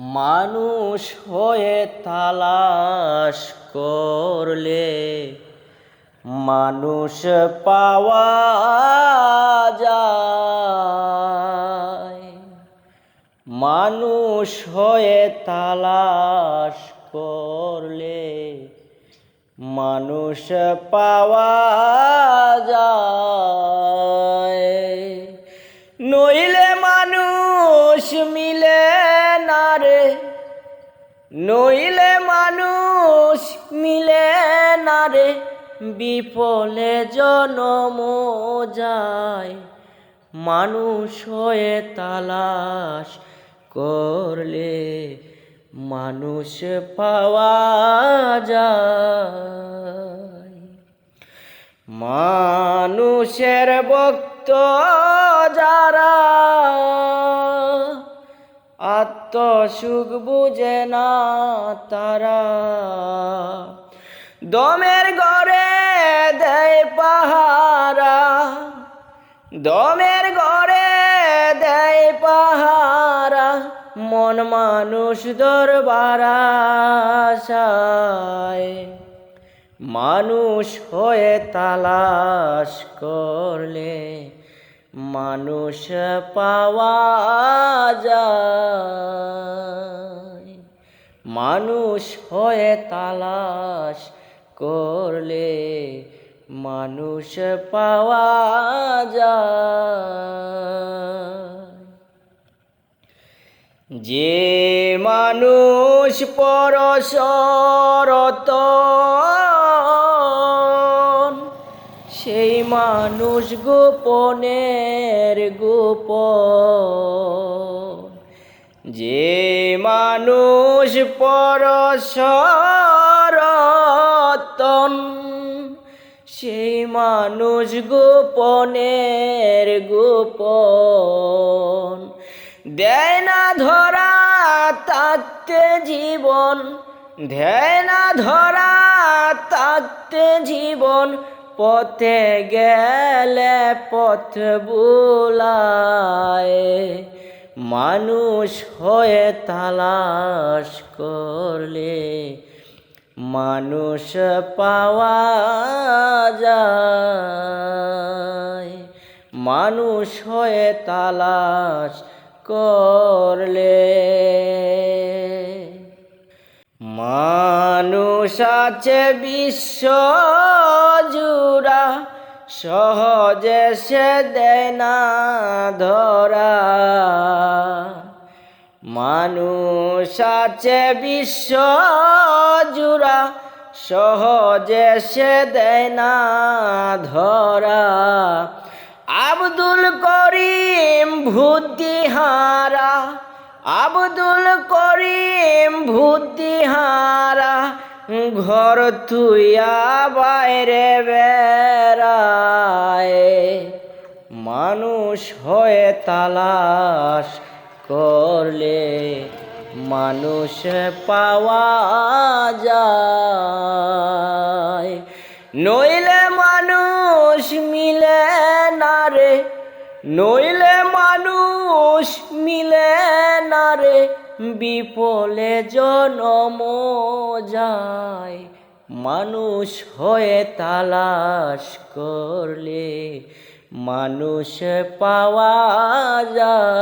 মানুষ হয়ে তালাশ করলে মানুষ পাওয়া যায়। মানুষ হয়ে তালাশ করলে মানুষ পাওয়া নইলে মানুষ মিলে না রে বিফলে জনম যায়। মানুষ হয়ে তালাশ করলে মানুষ পাওয়া যায়। মানুষের ভক্ত যারা আত্মসুখ বুঝে না তারা। দমের ঘরে দেয় পাহারা। দমের ঘরে দেয় পাহারা। মন মানুষ দরবার আশায়। মানুষ হয়ে তালাশ করলে মানুষ পাওয়া যায়। মানুষ হয়ে তালাশ করলে মানুষ পাওয়া যায়। যে মানুষ পরশরত মানুষ গোপনের গোপ যে মানুষ পরশরতন, সেই মানুষ গোপনের গোপন। দেয় না ধরা তাকতে জীবন, দেয় না ধরা তাকতে জীবন পথে গেলে পথ বুলায়। মানুষ হয়ে তালাশ করলে মানুষ পাওয়া যায়। মানুষ হয়ে তালাশ করলে মানুষ আছে বিশ্ব জুড়া, সহজে সে দেয় না ধরা। মানুষ আছে বিশ্ব জুড়া, সহজে সে দেয় না ধরা। আব্দুল করিম বুদ্ধিহারা আব্দুল করিম বুদ্ধিহারা ঘর তুইয়া বাইরে বেড়ায়। মানুষ হয়ে তালাশ করলে মানুষ পাওয়া যায়। নইলে মানুষ মিলে না রে, নইলে মানুষ মিলে বিপলে জনম যায় মানুষ হয়ে তালাশ করলে মানুষ পাওয়া যায়।